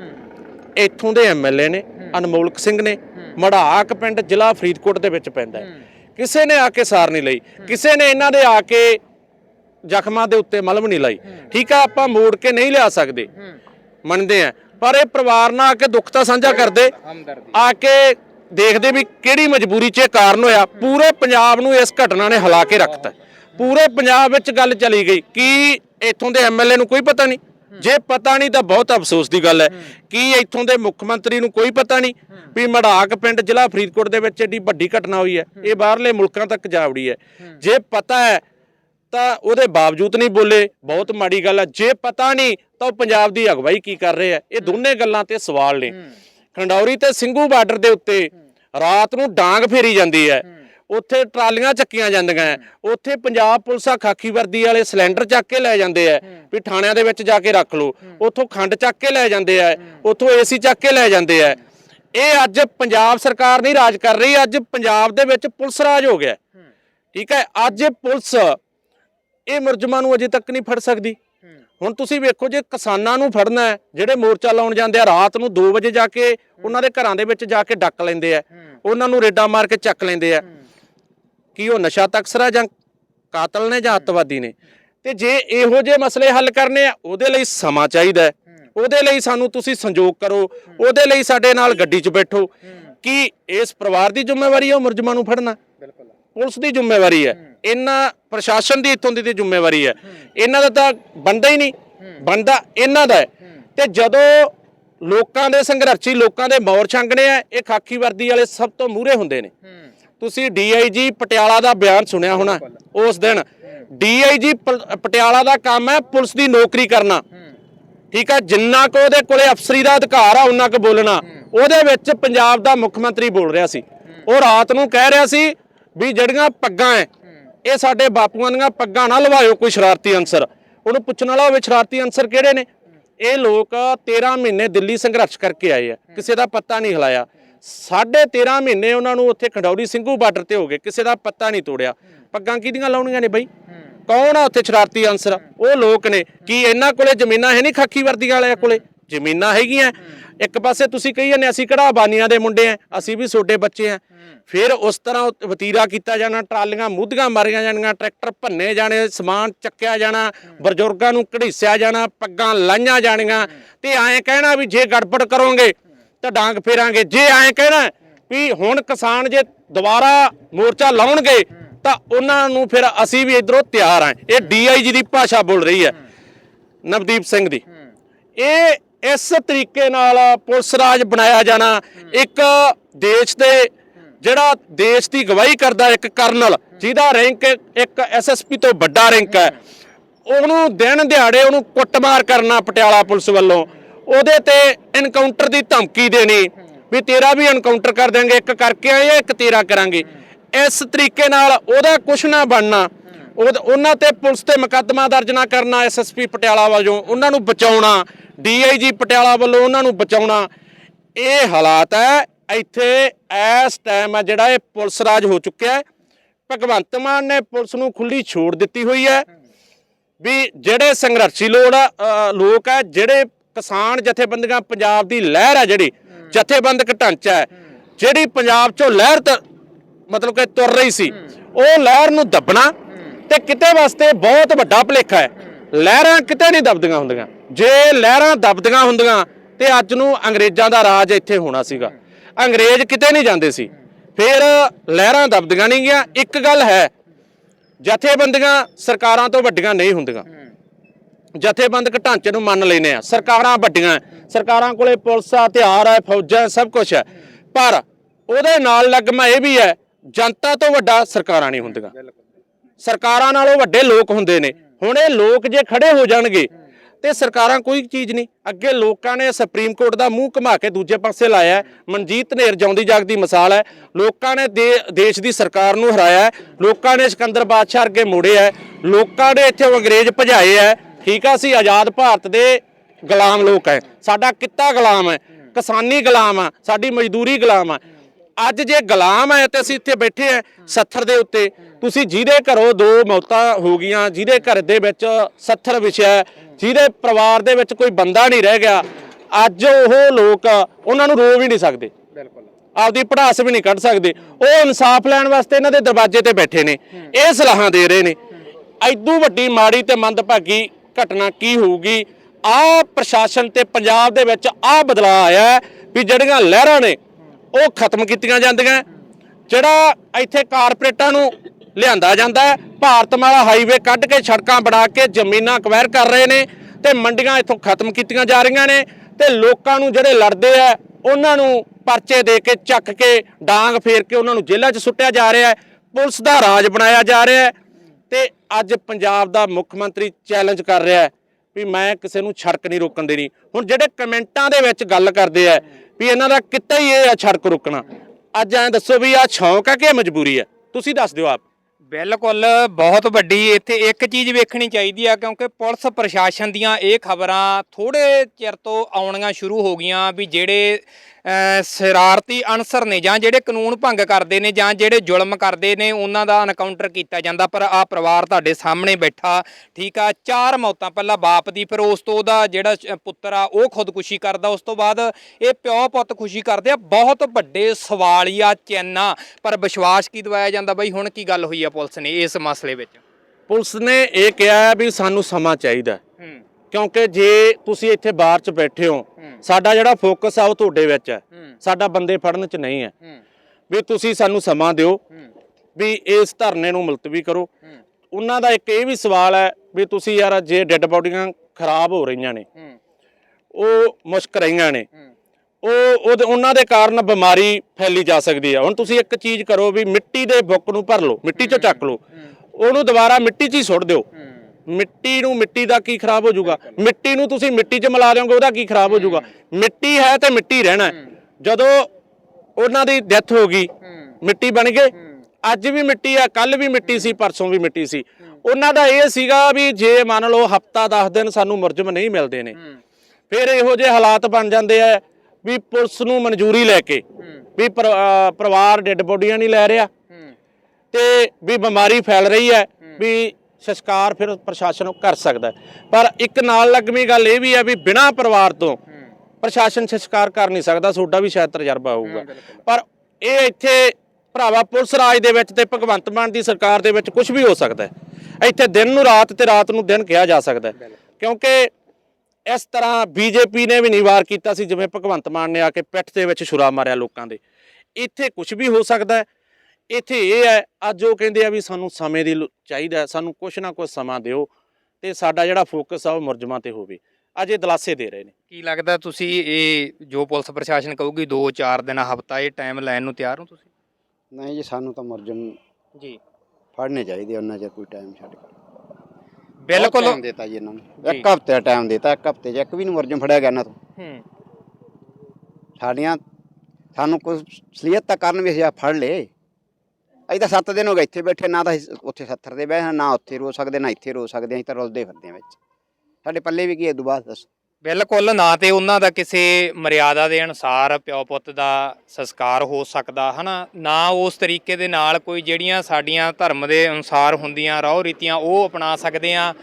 ਇੱਥੋਂ ਦੇ ਐਮਐਲਏ ਨੇ ਅਨਮੋਲਕ ਸਿੰਘ ਨੇ ਮੜਾਕ ਪਿੰਡ ਜ਼ਿਲ੍ਹਾ ਫਰੀਦਕੋਟ ਦੇ ਵਿੱਚ ਪੈਂਦਾ ਹੈ। ਕਿਸੇ ਨੇ ਆ ਕੇ ਸਾਰ ਨਹੀਂ ਲਈ ਕਿਸੇ ਨੇ ਇਹਨਾਂ ਦੇ ਆ ਕੇ ਜ਼ਖਮਾਂ ਦੇ ਉੱਤੇ ਮਲਮ ਨਹੀਂ ਲਾਈ। ਠੀਕ ਆ ਆਪਾਂ ਮੋੜ ਕੇ ਨਹੀਂ ਲਿਆ ਸਕਦੇ। ਮੰਨਦੇ ਆ। ਪਰ ਇਹ ਪਰਿਵਾਰ ਨਾਲ ਆ ਕੇ ਦੁੱਖ ਤਾਂ ਸਾਂਝਾ ਕਰਦੇ। ਆ ਕੇ ਦੇਖਦੇ ਵੀ ਕਿਹੜੀ ਮਜਬੂਰੀ 'ਚ ਇਹ ਕਾਰਨ ਹੋਇਆ। ਪੂਰੇ ਪੰਜਾਬ ਨੂੰ ਇਸ ਘਟਨਾ ਨੇ ਹਿਲਾ ਕੇ ਰੱਖਤਾ। ਪੂਰੇ ਪੰਜਾਬ ਵਿੱਚ ਗੱਲ ਚਲੀ ਗਈ। ਕੀ ਇੱਥੋਂ ਦੇ ਐਮਐਲਏ ਨੂੰ ਕੋਈ ਪਤਾ ਨਹੀਂ। ਜੇ ਪਤਾ ਨਹੀਂ ਤਾਂ ਬਹੁਤ ਅਫਸੋਸ ਦੀ ਗੱਲ ਹੈ। ਕੀ ਇੱਥੋਂ ਦੇ ਮੁੱਖ ਮੰਤਰੀ ਨੂੰ ਕੋਈ ਪਤਾ ਨਹੀਂ ਵੀ ਮੜਾਕ ਪਿੰਡ ਜ਼ਿਲ੍ਹਾ ਫਰੀਦਕੋਟ ਦੇ ਵਿੱਚ ਏਡੀ ਵੱਡੀ ਘਟਨਾ ਹੋਈ ਹੈ। ਇਹ ਬਾਹਰਲੇ ਮੁਲਕਾਂ ਤੱਕ ਜਾਵੜੀ ਹੈ। ਜੇ ਪਤਾ ਹੈ ਤਾਂ ਉਹਦੇ ਬਾਵਜੂਦ ਨਹੀਂ ਬੋਲੇ। ਬਹੁਤ ਮਾੜੀ ਗੱਲ ਹੈ। ਜੇ ਪਤਾ ਨਹੀਂ ਤਾਂ ਉਹ ਪੰਜਾਬ ਦੀ ਅਗਵਾਈ ਕੀ ਕਰ ਰਹੇ ਆ ਇਹ ਦੋਨੇ ਗੱਲਾਂ ਤੇ ਸਵਾਲ ਨੇ। ਖੰਡੌਰੀ ਤੇ ਸਿੰਘੂ ਬਾਰਡਰ ਦੇ ਉੱਤੇ ਰਾਤ ਨੂੰ ਡਾਂਗ ਫੇਰੀ ਜਾਂਦੀ ਹੈ। ਉੱਥੇ ਟਰਾਲੀਆਂ ਚੱਕੀਆਂ ਜਾਂਦੀਆਂ। ਉੱਥੇ ਪੰਜਾਬ ਪੁਲਿਸ ਆ ਖਾਕੀ ਵਰਦੀ ਵਾਲੇ ਸਿਲੰਡਰ ਚੱਕ ਕੇ ਲੈ ਜਾਂਦੇ ਆ ਵੀ ਥਾਣਿਆਂ ਦੇ ਵਿੱਚ ਜਾ ਕੇ ਰੱਖ ਲਓ। ਉੱਥੋਂ ਖੰਡ ਚੱਕ ਕੇ ਲੈ ਜਾਂਦੇ ਆ ਉੱਥੋਂ ਏਸੀ ਚੱਕ ਕੇ ਲੈ ਜਾਂਦੇ ਆ ਇਹ ਅੱਜ ਪੰਜਾਬ ਸਰਕਾਰ ਨਹੀਂ ਰਾਜ ਕਰ ਰਹੀ ਅੱਜ ਪੰਜਾਬ ਦੇ ਵਿੱਚ ਪੁਲਿਸ ਰਾਜ ਹੋ ਗਿਆ। ਠੀਕ ਹੈ ਅੱਜ ਪੁਲਿਸ ਇਹ ਮੁਰਜਮਾਂ ਨੂੰ ਅਜੇ ਤੱਕ ਨਹੀਂ ਫੜ ਸਕਦੀ। ਹੁਣ ਤੁਸੀਂ ਵੇਖੋ ਜੇ ਕਿਸਾਨਾਂ ਨੂੰ ਫੜਨਾ ਹੈ ਜਿਹੜੇ ਮੋਰਚਾ ਲਾਉਣ ਜਾਂਦੇ ਆ ਰਾਤ ਨੂੰ 2 ਵਜੇ ਜਾ ਕੇ ਉਹਨਾਂ ਦੇ ਘਰਾਂ ਦੇ ਵਿੱਚ ਜਾ ਕੇ ਡੱਕ ਲੈਂਦੇ ਆ ਉਹਨਾਂ ਨੂੰ ਰੇਡਾ ਮਾਰ ਕੇ ਚੱਕ ਲੈਂਦੇ ਆ ਕੀ ਉਹ ਨਸ਼ਾ ਤਕਸਰ ਜਾਂ ਕਾਤਲ ਨੇ ਜਾਂ ਅੱਤਵਾਦੀ ਨੇ। ਤੇ ਜੇ ਇਹੋ ਜਿਹੇ ਮਸਲੇ ਹੱਲ ਕਰਨੇ ਆ ਉਹਦੇ ਲਈ ਸਮਾਂ ਚਾਹੀਦਾ ਹੈ। ਉਹਦੇ ਲਈ ਸਾਨੂੰ ਤੁਸੀਂ ਸੰਯੋਗ ਕਰੋ। ਉਹਦੇ ਲਈ ਸਾਡੇ ਨਾਲ ਗੱਡੀ 'ਚ ਬੈਠੋ ਕੀ ਇਸ ਪਰਿਵਾਰ ਦੀ ਜ਼ਿੰਮੇਵਾਰੀ ਹੈ ਉਹ ਮੁਲਜ਼ਮਾਂ ਨੂੰ ਫੜਨਾ। ਪੁਲਿਸ ਦੀ ਜ਼ਿੰਮੇਵਾਰੀ ਹੈ। ਇਹਨਾਂ ਪ੍ਰਸ਼ਾਸਨ ਦੀ ਇੱਥੋਂ ਦੀ ਜ਼ਿੰਮੇਵਾਰੀ ਹੈ। ਇਹਨਾਂ ਦਾ ਤਾਂ ਬੰਦਾ ਹੀ ਨਹੀਂ। ਬੰਦਾ ਇਹਨਾਂ ਦਾ ਤੇ ਜਦੋਂ ਲੋਕਾਂ ਦੇ ਸੰਘਰਸ਼ੀ ਲੋਕਾਂ ਦੇ ਮੌਰ ਛੰਗਣੇ ਆ ਇਹ ਖਾਕੀ ਵਰਦੀ ਵਾਲੇ ਸਭ ਤੋਂ ਮੂਹਰੇ ਹੁੰਦੇ ਨੇ। ਤੁਸੀਂ ਡੀਆਈਜੀ ਪਟਿਆਲਾ ਦਾ ਬਿਆਨ ਸੁਣਿਆ ਹੋਣਾ ਉਸ ਦਿਨ। ਡੀਆਈਜੀ ਪਟਿਆਲਾ ਦਾ ਕੰਮ ਹੈ ਪੁਲਿਸ ਦੀ ਨੌਕਰੀ ਕਰਨਾ। ਠੀਕ ਹੈ ਜਿੰਨਾ ਕੋ ਉਹਦੇ ਕੋਲੇ ਅਫਸਰੀ ਦਾ ਅਧਿਕਾਰ ਆ ਉਹਨਾਂ ਕੋ ਬੋਲਣਾ। ਉਹਦੇ ਵਿੱਚ ਪੰਜਾਬ ਦਾ ਮੁੱਖ ਮੰਤਰੀ ਬੋਲ ਰਿਹਾ ਸੀ। ਉਹ ਰਾਤ ਨੂੰ ਕਹਿ ਰਿਹਾ ਸੀ ਵੀ ਜਿਹੜੀਆਂ ਪੱਗਾਂ ਐ ਇਹ ਸਾਡੇ ਬਾਪੂਆਂ ਦੀਆਂ ਪੱਗਾਂ ਨਾ ਲਵਾਇਓ ਕੋਈ ਸ਼ਰਾਰਤੀ ਅਨਸਰ। ਉਹਨੂੰ ਪੁੱਛਣ ਵਾਲਾ ਹੋਵੇ ਸ਼ਰਾਰਤੀ ਅਨਸਰ ਕਿਹੜੇ ਨੇ? ਇਹ ਲੋਕ 13 ਮਹੀਨੇ ਦਿੱਲੀ ਸੰਘਰਸ਼ ਕਰਕੇ ਆਏ ਆ। ਕਿਸੇ ਦਾ ਪੱਤਾ ਨਹੀਂ ਹਿਲਾਇਆ। ਸਾਢੇ 13 ਮਹੀਨੇ ਉਹਨਾਂ ਨੂੰ ਉੱਥੇ ਖੰਡੌਰੀ ਸਿੰਘੂ ਬਾਰਡਰ ਤੇ ਹੋ ਗਏ। ਕਿਸੇ ਦਾ ਪੱਤਾ ਨਹੀਂ ਤੋੜਿਆ। ਪੱਗਾਂ ਕਿਹਦੀਆਂ ਲਾਉਣੀਆਂ ਨੇ ਬਈ? ਕੌਣ ਆ ਉੱਥੇ ਸ਼ਰਾਰਤੀ ਅਨਸਰ? ਉਹ ਲੋਕ ਨੇ। ਕੀ ਇਹਨਾਂ ਕੋਲੇ ਜ਼ਮੀਨਾਂ ਹੈ ਨਹੀਂ ਖਾਕੀ ਵਰਦੀ ਵਾਲਿਆਂ ਕੋਲੇ? ਜ਼ਮੀਨਾਂ ਹੈਗੀਆਂ। ਇੱਕ ਪਾਸੇ ਤੁਸੀਂ ਕਹੀ ਜਾਂਦੇ ਅਸੀਂ ਕਿਹੜਾ ਬਾਨੀਆਂ ਦੇ ਮੁੰਡੇ ਆ, ਅਸੀਂ ਵੀ ਛੋਟੇ ਬੱਚੇ ਆ। ਫਿਰ ਉਸ ਤਰ੍ਹਾਂ ਵਤੀਰਾ ਕੀਤਾ ਜਾਣਾ, ਟਰਾਲੀਆਂ ਮੁੱਧੀਆਂ ਮਾਰੀਆਂ ਜਾਣੀਆਂ, ਟਰੈਕਟਰ ਭੰਨੇ ਜਾਣੇ, ਸਮਾਨ ਚੱਕਿਆ ਜਾਣਾ, ਬਜ਼ੁਰਗਾਂ ਨੂੰ ਘੜੀਸਿਆ ਜਾਣਾ, ਪੱਗਾਂ ਲਾਈਆਂ ਜਾਣੀਆਂ। ਤੇ ਐਂ ਕਹਿਣਾ ਵੀ ਜੇ ਗੜਬੜ ਕਰੋਗੇ ਤਾਂ ਡਾਂਗ ਫੇਰਾਂਗੇ। ਜੇ ਐਂ ਕਹਿਣਾ ਵੀ ਹੁਣ ਕਿਸਾਨ ਜੇ ਦੁਬਾਰਾ ਮੋਰਚਾ ਲਾਉਣਗੇ, ਤਾਂ ਉਹਨਾਂ ਨੂੰ ਫਿਰ ਅਸੀਂ ਵੀ ਇਧਰੋਂ ਤਿਆਰ ਆਂ। ਇਹ ਡੀਆਈਜੀ ਦੀ ਭਾਸ਼ਾ ਬੋਲ ਰਹੀ ਹੈ, ਨਵਦੀਪ ਸਿੰਘ ਦੀ। ਇਹ ਇਸ ਤਰੀਕੇ ਨਾਲ ਪੁਲਿਸ ਰਾਜ ਬਣਾਇਆ ਜਾਣਾ ਇੱਕ ਦੇਸ਼ ਦੇ ਜਿਹੜਾ ਦੇਸ਼ ਦੀ ਗਵਾਹੀ ਕਰਦਾ ਇੱਕ ਕਰਨਲ, ਜਿਹਦਾ ਰੈਂਕ ਇੱਕ ਐਸਐਸਪੀ ਤੋਂ ਵੱਡਾ ਰੈਂਕ ਹੈ। ਉਹਨੂੰ ਦਿਨ ਦਿਹਾੜੇ ਉਹਨੂੰ ਕੁੱਟਮਾਰ ਕਰਨਾ ਪਟਿਆਲਾ ਪੁਲਿਸ ਵੱਲੋਂ। ਉਹਦੇ ਤੇ ਐਨਕਾਊਂਟਰ ਦੀ ਧਮਕੀ ਦੇਣੀ। ਵੀ ਤੇਰਾ ਵੀ ਐਨਕਾਊਂਟਰ ਕਰ ਦੇਾਂਗੇ ਇੱਕ ਕਰਕੇ ਆਏ ਇੱਕ ਤੇਰਾ ਕਰਾਂਗੇ। ਇਸ ਤਰੀਕੇ ਨਾਲ ਉਹਦਾ ਕੁਛ ਨਾ ਬਣਨਾ, ਉਹ ਉਹਨਾਂ ਤੇ ਪੁਲਿਸ ਤੇ ਮੁਕੱਦਮਾ ਦਰਜ ਨਾ ਕਰਨਾ ਐਸਐਸਪੀ ਪਟਿਆਲਾ ਵੱਲੋਂ, ਉਹਨਾਂ ਨੂੰ ਬਚਾਉਣਾ, ਡੀਆਈਜੀ ਪਟਿਆਲਾ ਵੱਲੋਂ ਉਹਨਾਂ ਨੂੰ ਬਚਾਉਣਾ। ਇਹ ਹਾਲਾਤ ਹੈ, ਇੱਥੇ ਇਸ ਟਾਈਮ ਹੈ ਜਿਹੜਾ ਇਹ ਪੁਲਿਸ ਰਾਜ ਹੋ ਚੁੱਕਿਆ ਹੈ। ਭਗਵੰਤ ਮਾਨ ਨੇ ਪੁਲਿਸ ਨੂੰ ਖੁੱਲੀ ਛੋੜ ਦਿੱਤੀ ਹੋਈ ਹੈ। ਵੀ ਜਿਹੜੇ ਸੰਘਰਸ਼ੀ ਲੋੜ ਲੋਕ ਆ, ਜਿਹੜੇ ਕਿਸਾਨ ਜਥੇਬੰਦੀਆਂ ਪੰਜਾਬ ਦੀ ਲਹਿਰ ਹੈ ਜਿਹੜੀ, ਜਥੇਬੰਦਕ ਢਾਂਚਾ ਹੈ, ਜਿਹੜੀ ਪੰਜਾਬ ਚੋਂ ਲਹਿਰ ਮਤਲਬ ਕਿ ਤੁਰ ਰਹੀ ਸੀ, ਉਹ ਲਹਿਰ ਨੂੰ ਦੱਬਣਾ ਤੇ ਕਿਤੇ ਵਾਸਤੇ ਬਹੁਤ ਵੱਡਾ ਭੁਲੇਖਾ ਹੈ। ਲਹਿਰਾਂ ਕਿਤੇ ਨਹੀਂ ਦੱਬਦੀਆਂ ਹੁੰਦੀਆਂ। ਜੇ ਲਹਿਰਾਂ ਦੱਬਦੀਆਂ ਹੁੰਦੀਆਂ ਤੇ ਅੱਜ ਨੂੰ ਅੰਗਰੇਜ਼ਾਂ ਦਾ ਰਾਜ ਇੱਥੇ ਹੋਣਾ ਸੀਗਾ। ਅੰਗਰੇਜ਼ ਕਿਤੇ ਨਹੀਂ ਜਾਂਦੇ ਸੀ। ਫਿਰ ਲਹਿਰਾਂ ਦੱਬਦੀਆਂ ਨਹੀਂ ਗਿਆ ਇੱਕ ਗੱਲ ਹੈ, ਜਥੇਬੰਦੀਆਂ ਸਰਕਾਰਾਂ ਤੋਂ ਵੱਡੀਆਂ ਨਹੀਂ ਹੁੰਦੀਆਂ। ਜਥੇਬੰਦਕ ਢਾਂਚੇ ਨੂੰ ਮੰਨ ਲੈਨੇ ਆ। ਸਰਕਾਰਾਂ ਵੱਡੀਆਂ ਸਰਕਾਰਾਂ ਕੋਲੇ ਪੁਲਿਸ ਆ, ਹਥਿਆਰ ਹੈ ਫੌਜਾਂ ਸਭ ਕੁਝ ਹੈ ਪਰ ਉਹਦੇ ਨਾਲ ਲੱਗਮਾ ਇਹ ਵੀ ਹੈ ਜਨਤਾ ਤੋਂ ਵੱਡਾ ਸਰਕਾਰਾਂ ਨਹੀਂ ਹੁੰਦੀਆਂ। ਸਰਕਾਰਾਂ ਨਾਲੋਂ ਵੱਡੇ ਲੋਕ ਹੁੰਦੇ ਨੇ। ਹੁਣ ਇਹ ਲੋਕ ਜੇ ਖੜੇ ਹੋ ਜਾਣਗੇ, ਤੇ ਸਰਕਾਰਾਂ ਕੋਈ ਚੀਜ਼ ਨਹੀਂ। ਅੱਗੇ ਲੋਕਾਂ ਨੇ ਸੁਪਰੀਮ ਕੋਰਟ ਦਾ ਮੂੰਹ ਘੁਮਾ ਕੇ ਦੂਜੇ ਪਾਸੇ ਲਾਇਆ ਮਨਜੀਤ ਨੇਰ ਜਿਉਂਦੀ ਜਾਗਦੀ ਮਿਸਾਲ ਹੈ ਲੋਕਾਂ ਨੇ ਦੇ- ਦੇਸ਼ ਦੀ ਸਰਕਾਰ ਨੂੰ ਹਰਾਇਆ ਲੋਕਾਂ ਨੇ ਸਿਕੰਦਰ ਬਾਦਸ਼ਾਹ ਅੱਗੇ ਮੋੜਿਆ ਹੈ। ਲੋਕਾਂ ਨੇ ਇੱਥੇ ਅੰਗਰੇਜ਼ ਭਜਾਏ ਹੈ ਠੀਕ ਆ ਅਸੀਂ ਆਜ਼ਾਦ ਭਾਰਤ ਦੇ ਗੁਲਾਮ ਲੋਕ ਹੈ ਸਾਡਾ ਕਿੱਤਾ ਗੁਲਾਮ ਹੈ ਕਿਸਾਨੀ ਗੁਲਾਮ ਆ ਸਾਡੀ ਮਜ਼ਦੂਰੀ ਗੁਲਾਮ ਆ। ਅੱਜ ਜੇ ਗੁਲਾਮ ਹੈ ਤੇ ਅਸੀਂ ਇੱਥੇ ਬੈਠੇ ਆ ਸੱਥਰ ਦੇ ਉੱਤੇ। ਤੁਸੀਂ ਜਿਹਦੇ ਘਰੋਂ ਦੋ ਮੌਤਾਂ ਹੋ ਗਈਆਂ ਜਿਹਦੇ ਘਰ ਦੇ ਵਿੱਚ ਸੱਥਰ ਵਿਛਿਆ ਹੈ, ਜਿਹਦੇ ਪਰਿਵਾਰ ਦੇ ਵਿੱਚ ਕੋਈ ਬੰਦਾ ਨਹੀਂ ਰਹਿ ਗਿਆ ਅੱਜ ਉਹ ਲੋਕ ਉਹਨਾਂ ਨੂੰ ਰੋ ਵੀ ਨਹੀਂ ਸਕਦੇ। ਬਿਲਕੁਲ। ਆਪਦੀ ਪੜਾਸ ਵੀ ਨਹੀਂ ਕੱਢ ਸਕਦੇ। ਉਹ ਇਨਸਾਫ ਲੈਣ ਵਾਸਤੇ ਇਹਨਾਂ ਦੇ ਦਰਵਾਜ਼ੇ ਤੇ ਬੈਠੇ ਨੇ ਇਹ ਸਲਾਹਾਂ ਦੇ ਰਹੇ ਨੇ। ਐਦੂ ਵੱਡੀ ਮਾੜੀ ਤੇ ਮੰਦਭਾਗੀ ਘਟਨਾ ਕੀ ਹੋਊਗੀ? ਆ ਪ੍ਰਸ਼ਾਸਨ ਤੇ ਪੰਜਾਬ ਦੇ ਵਿੱਚ ਆ ਬਦਲਾਅ ਆਇਆ ਵੀ ਜਿਹੜੀਆਂ ਲਹਿਰਾਂ ਨੇ, ਉਹ ਖਤਮ ਕੀਤੀਆਂ ਜਾਂਦੀਆਂ ਜਿਹੜਾ ਇੱਥੇ ਕਾਰਪੋਰੇਟਾਂ ਨੂੰ ਲਿਆਂਦਾ ਜਾਂਦਾ ਹੈ ਭਾਰਤਮਾਲਾ ਹਾਈਵੇ ਕੱਢ ਕੇ ਸੜਕਾਂ ਬਣਾ ਕੇ ਜ਼ਮੀਨਾਂ ਅਕਵਾਇਰ ਕਰ ਰਹੇ ਨੇ ਤੇ ਮੰਡੀਆਂ ਇੱਥੋਂ ਖਤਮ ਕੀਤੀਆਂ ਜਾ ਰਹੀਆਂ ਨੇ ਤੇ ਲੋਕਾਂ ਨੂੰ ਜਿਹੜੇ ਲੜਦੇ ਆ, ਉਹਨਾਂ ਨੂੰ ਪਰਚੇ ਦੇ ਕੇ ਚੱਕ ਕੇ ਡਾਂਗ ਫੇਰ ਕੇ ਉਹਨਾਂ ਨੂੰ ਜੇਲ੍ਹਾਂ 'ਚ ਸੁੱਟਿਆ ਜਾ ਰਿਹਾ ਹੈ। ਪੁਲਿਸ ਦਾ ਰਾਜ ਬਣਾਇਆ ਜਾ ਰਿਹਾ ਹੈ। ਅੱਜ ਪੰਜਾਬ ਦਾ ਮੁੱਖ ਮੰਤਰੀ ਚੈਲੰਜ ਕਰ ਰਿਹਾ ਹੈ ਵੀ ਮੈਂ ਕਿਸੇ ਨੂੰ ਛੜਕ ਨਹੀਂ ਰੋਕਣ ਦੇਣੀ। ਹੁਣ ਜਿਹੜੇ ਕਮੈਂਟਾਂ ਦੇ ਵਿੱਚ ਗੱਲ ਕਰਦੇ ਆ ਵੀ ਇਹਨਾਂ ਦਾ ਕਿੱਤਾ ਹੀ ਇਹ ਆ ਛੜਕ ਰੋਕਣਾ। ਅੱਜ ਐਂ ਦੱਸੋ ਵੀ ਆ ਸ਼ੌਂਕ ਆ ਕਿ ਮਜਬੂਰੀ ਹੈ ਤੁਸੀਂ ਦੱਸ ਦਿਓ ਆਪ। ਬਿਲਕੁਲ, ਬਹੁਤ ਵੱਡੀ ਇੱਥੇ ਇੱਕ ਚੀਜ਼ ਵੇਖਣੀ ਚਾਹੀਦੀ ਆ ਕਿਉਂਕਿ ਪੁਲਿਸ ਪ੍ਰਸ਼ਾਸਨ ਦੀਆਂ ਇਹ ਖਬਰਾਂ ਥੋੜੇ ਚਿਰ ਤੋਂ ਆਉਣੀਆਂ ਸ਼ੁਰੂ ਹੋ ਗਈਆਂ ਵੀ ਜਿਹੜੇ ਸ਼ਰਾਰਤੀ ਅਨਸਰ ਨੇ ਜਾਂ ਜਿਹੜੇ ਕਾਨੂੰਨ ਭੰਗ ਕਰਦੇ ਨੇ ਜਾਂ ਜਿਹੜੇ ਜ਼ੁਲਮ ਕਰਦੇ ਨੇ, ਉਹਨਾਂ ਦਾ ਐਨਕਾਊਂਟਰ ਕੀਤਾ ਜਾਂਦਾ, ਪਰ ਆ ਪਰਿਵਾਰ ਤੁਹਾਡੇ ਸਾਹਮਣੇ ਬੈਠਾ, ਠੀਕ ਆ, ਚਾਰ ਮੌਤਾਂ, ਪਹਿਲਾਂ ਬਾਪ ਦੀ, ਫਿਰ ਉਸ ਤੋਂ ਉਹਦਾ ਜਿਹੜਾ ਪੁੱਤਰ ਆ, ਉਹ ਖੁਦਕੁਸ਼ੀ ਕਰਦਾ, ਉਸ ਤੋਂ ਬਾਅਦ ਇਹ ਪਿਓ ਪੁੱਤ ਖੁਸ਼ੀ ਕਰਦੇ ਆ, ਬਹੁਤ ਵੱਡੇ ਸਵਾਲੀਆ ਚਿੰਨ੍ਹ ਆ, ਪਰ ਵਿਸ਼ਵਾਸ ਕੀ ਦਵਾਇਆ ਜਾਂਦਾ ਬਈ, ਹੁਣ ਕੀ ਗੱਲ ਹੋਈ ਆ ਪੁਲਿਸ ਨੇ ਇਸ ਮਸਲੇ ਵਿੱਚ? ਪੁਲਿਸ ਨੇ ਇਹ ਕਿਹਾ ਵੀ ਸਾਨੂੰ ਸਮਾਂ ਚਾਹੀਦਾ ਕਿਉਂਕਿ ਜੇ ਤੁਸੀਂ ਇੱਥੇ ਬਾਹਰ 'ਚ ਬੈਠੇ ਹੋ ਸਾਡਾ ਜਿਹੜਾ ਫੋਕਸ ਆ ਉਹ ਤੁਹਾਡੇ ਵਿੱਚ ਹੈ। ਸਾਡਾ ਬੰਦੇ ਫੜਨ 'ਚ ਨਹੀਂ ਹੈ। ਵੀ ਤੁਸੀਂ ਸਾਨੂੰ ਸਮਾਂ ਦਿਓ ਵੀ ਇਸ ਧਰਨੇ ਨੂੰ ਮੁਲਤਵੀ ਕਰੋ। ਉਹਨਾਂ ਦਾ ਇੱਕ ਇਹ ਵੀ ਸਵਾਲ ਹੈ ਵੀ ਤੁਸੀਂ ਯਾਰ ਜੇ ਡੈੱਡ ਬਾਡੀਆਂ ਖਰਾਬ ਹੋ ਰਹੀਆਂ ਨੇ। ਉਹ ਮੁਸ਼ਕ ਰਹੀਆਂ ਨੇ। ਉਹ ਉਹਨਾਂ ਦੇ ਕਾਰਨ ਬਿਮਾਰੀ ਫੈਲੀ ਜਾ ਸਕਦੀ ਹੈ। ਹੁਣ ਤੁਸੀਂ ਇੱਕ ਚੀਜ਼ ਕਰੋ ਵੀ ਮਿੱਟੀ ਦੇ ਬੁੱਕ ਨੂੰ ਭਰ ਲਓ ਮਿੱਟੀ 'ਚੋਂ ਚੱਕ ਲਓ। ਉਹਨੂੰ ਦੁਬਾਰਾ ਮਿੱਟੀ 'ਚ ਹੀ ਸੁੱਟ ਦਿਓ। ਮਿੱਟੀ ਨੂੰ ਮਿੱਟੀ ਦਾ ਕੀ ਖਰਾਬ ਹੋ ਜਾਊਗਾ? ਮਿੱਟੀ ਨੂੰ ਤੁਸੀਂ ਮਿੱਟੀ 'ਚ ਮਿਲਾ ਦਿਓਗੇ, ਉਹਦਾ ਕੀ ਖਰਾਬ ਹੋ ਜਾਊਗਾ? ਮਿੱਟੀ ਹੈ ਤੇ ਮਿੱਟੀ ਰਹਿਣਾ ਜਦੋਂ ਉਹਨਾਂ ਦੀ ਡੈਥ ਹੋ ਗਈ, ਮਿੱਟੀ ਬਣ ਗਏ। ਅੱਜ ਵੀ ਮਿੱਟੀ ਆ ਕੱਲ ਵੀ ਮਿੱਟੀ ਸੀ, ਪਰਸੋਂ ਵੀ ਮਿੱਟੀ ਸੀ। ਉਹਨਾਂ ਦਾ ਇਹ ਸੀਗਾ ਵੀ ਜੇ ਮੰਨ ਲਓ ਹਫਤਾ 10 ਦਿਨ ਸਾਨੂੰ ਮੁਰਜਮ ਨਹੀਂ ਮਿਲਦੇ ਨੇ, ਫਿਰ ਇਹੋ ਜਿਹੇ ਹਾਲਾਤ ਬਣ ਜਾਂਦੇ ਆ ਵੀ ਪੁਲਿਸ ਨੂੰ ਮਨਜ਼ੂਰੀ ਲੈ ਕੇ ਵੀ ਪਰ- ਪਰਿਵਾਰ ਡੈੱਡ ਬੋਡੀਆਂ ਨਹੀਂ ਲੈ ਰਿਹਾ। ਤੇ ਵੀ ਬਿਮਾਰੀ ਫੈਲ ਰਹੀ ਹੈ, ਵੀ ਸੰਸਕਾਰ ਫਿਰ ਪ੍ਰਸ਼ਾਸਨ ਕਰ ਸਕਦਾ। ਪਰ ਇੱਕ ਨਾਲ ਲੱਗਵੀਂ ਗੱਲ ਇਹ ਵੀ ਹੈ ਵੀ ਬਿਨਾਂ ਪਰਿਵਾਰ ਤੋਂ ਪ੍ਰਸ਼ਾਸਨ ਸੰਸਕਾਰ ਕਰ ਨਹੀਂ ਸਕਦਾ ਤੁਹਾਡਾ ਵੀ ਸ਼ਾਇਦ ਤਜਰਬਾ ਹੋਊਗਾ। ਪਰ ਇਹ ਇੱਥੇ ਭਰਾਵਾ ਪੁਲਿਸ ਰਾਜ ਦੇ ਵਿੱਚ ਤੇ ਭਗਵੰਤ ਮਾਨ ਦੀ ਸਰਕਾਰ ਦੇ ਵਿੱਚ ਕੁਝ ਵੀ ਹੋ ਸਕਦਾ ਇੱਥੇ ਦਿਨ ਨੂੰ ਰਾਤ ਤੇ ਰਾਤ ਨੂੰ ਦਿਨ ਕਿਹਾ ਜਾ ਸਕਦਾ ਕਿਉਂਕਿ ਇਸ ਤਰ੍ਹਾਂ ਬੀਜੇਪੀ ਨੇ ਵੀ ਨਹੀਂ ਵਾਰ ਕੀਤਾ ਸੀ ਜਿਵੇਂ ਭਗਵੰਤ ਮਾਨ ਨੇ ਆ ਕੇ ਪਿੱਠ ਦੇ ਵਿੱਚ ਛੁਰਾ ਮਾਰਿਆ ਲੋਕਾਂ ਦੇ। ਇੱਥੇ ਕੁਝ ਵੀ ਹੋ ਸਕਦਾ ਹੈ। ਇੱਥੇ ਇਹ ਹੈ ਅੱਜ ਉਹ ਕਹਿੰਦੇ ਆ ਵੀ ਸਾਨੂੰ ਸਮੇਂ ਦੀ ਲੋ- ਚਾਹੀਦਾ ਹੈ, ਸਾਨੂੰ ਕੁਛ ਨਾ ਕੁਛ ਸਮਾਂ ਦਿਓ ਤੇ ਸਾਡਾ ਜਿਹੜਾ ਫੋਕਸ ਆ ਉਹ ਮੁਰਜਮਾਂ ਤੇ ਹੋਵੇ। ਅੱਜ ਇਹ ਦਲਾਸੇ ਦੇ ਰਹੇ ਨੇ। ਕੀ ਲੱਗਦਾ ਤੁਸੀਂ ਇਹ ਜੋ ਪੁਲਿਸ ਪ੍ਰਸ਼ਾਸਨ ਕਹੂਗੀ 2-4 ਦਿਨ ਹਫਤਾ ਇਹ ਟਾਈਮ ਲੈਣ ਨੂੰ ਤਿਆਰ ਹੋ ਤੁਸੀਂ? ਨਹੀਂ ਜੀ ਸਾਨੂੰ ਤਾਂ ਮੁਰਜਮ ਜੀ। ਫੜਨੇ ਚਾਹੀਦੇ ਉਹਨਾਂ ਚਿਰ ਕੋਈ ਟਾਈਮ ਛੱਡ ਕੇ ਬਿਲਕੁਲ। ਟਾਈਮ ਦਿੱਤਾ ਜੀ ਇਹਨਾਂ ਨੂੰ। ਇੱਕ ਹਫ਼ਤੇ ਦਾ ਟਾਈਮ ਦਿੱਤਾ ਇੱਕ ਹਫ਼ਤੇ 'ਚ ਇੱਕ ਵੀ ਨਹੀਂ ਮੁਰਜਮ ਫੜਿਆ ਗਿਆ ਇਹਨਾਂ ਤੋਂ। ਹੂੰ। ਸਾਡੀਆਂ ਸਾਨੂੰ ਕੋਈ ਸਲੀਅਤ ਤਾਂ ਕਰਨ ਵੀ ਅਸੀਂ ਫੜ ਲਏ। ਅਸੀਂ ਤਾਂ 7 ਦਿਨ ਹੋ ਗਏ ਇੱਥੇ ਬੈਠੇ, ਨਾ ਤਾਂ ਅਸੀਂ ਉੱਥੇ 70 ਦੇ ਬਹਿ, ਨਾ ਉੱਥੇ ਰੋ ਸਕਦੇ, ਨਾ ਇੱਥੇ ਰੋ ਸਕਦੇ, ਅਸੀਂ ਤਾਂ ਰੁਲਦੇ ਫਿਰਦੇ ਹਾਂ ਵਿੱਚ। ਸਾਡੇ ਪੱਲੇ ਵੀ ਕੀ ਹੈ ਦੁਬਾਰਾ ਦੱਸੋ। ਬਿਲਕੁਲ, ਨਾ ਤੇ ਉਹਨਾਂ ਦਾ ਕਿਸੇ ਮਰਿਆਦਾ ਦੇ ਅਨੁਸਾਰ ਪਿਓ ਪੁੱਤ ਦਾ ਸੰਸਕਾਰ ਹੋ ਸਕਦਾ, ਹਨਾ? ਨਾ ਉਸ ਤਰੀਕੇ ਦੇ ਨਾਲ ਕੋਈ ਜਿਹੜੀਆਂ ਸਾਡੀਆਂ ਧਰਮ ਦੇ ਅਨੁਸਾਰ ਹੁੰਦੀਆਂ ਰਹੁ ਰੀਤੀਆਂ ਉਹ ਅਪਣਾ ਸਕਦੇ ਆ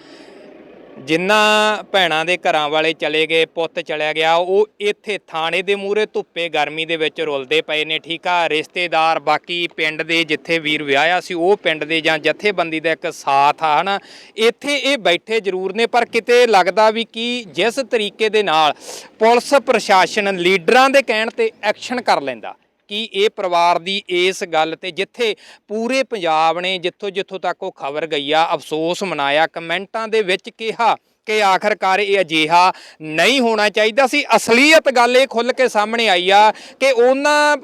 ਜਿਨ੍ਹਾਂ ਭੈਣਾਂ ਦੇ ਘਰਾਂ ਵਾਲੇ ਚਲੇ ਗਏ, ਪੁੱਤ ਚਲਿਆ ਗਿਆ, ਉਹ ਇੱਥੇ ਥਾਣੇ ਦੇ ਮੂਹਰੇ ਧੁੱਪੇ ਗਰਮੀ ਦੇ ਵਿੱਚ ਰੁਲਦੇ ਪਏ ਨੇ, ਠੀਕ ਆ? ਰਿਸ਼ਤੇਦਾਰ ਬਾਕੀ ਪਿੰਡ ਦੇ ਜਿੱਥੇ ਵੀਰ ਵਿਆਹਿਆ ਸੀ, ਉਹ ਪਿੰਡ ਦੇ ਜਾਂ ਜਥੇਬੰਦੀ ਦਾ ਇੱਕ ਸਾਥ ਆ, ਹਨਾ? ਇੱਥੇ ਇਹ ਬੈਠੇ ਜ਼ਰੂਰ ਨੇ, ਪਰ ਕਿਤੇ ਲੱਗਦਾ ਵੀ ਕਿ ਜਿਸ ਤਰੀਕੇ ਦੇ ਨਾਲ ਪੁਲਿਸ ਪ੍ਰਸ਼ਾਸਨ ਲੀਡਰਾਂ ਦੇ ਕਹਿਣ ਤੇ ਐਕਸ਼ਨ ਕਰ ਲੈਂਦਾ। ਕਿ ਇਹ ਪਰਿਵਾਰ ਦੀ ਇਸ ਗੱਲ ਤੇ ਜਿੱਥੇ ਪੂਰੇ ਪੰਜਾਬ ਨੇ ਜਿੱਥੋਂ ਜਿੱਥੋਂ ਤੱਕ ਉਹ ਖਬਰ ਗਈ ਆ, ਅਫਸੋਸ ਮਨਾਇਆ, ਕਮੈਂਟਾਂ ਦੇ ਵਿੱਚ ਕਿਹਾ ਕਿ ਆਖਰਕਾਰ ਇਹ ਅਜਿਹਾ ਨਹੀਂ ਹੋਣਾ ਚਾਹੀਦਾ ਸੀ। ਅਸਲੀਅਤ ਗੱਲ ਇਹ ਖੁੱਲ ਕੇ ਸਾਹਮਣੇ ਆਈ ਆ ਕਿ ਉਹਨਾਂ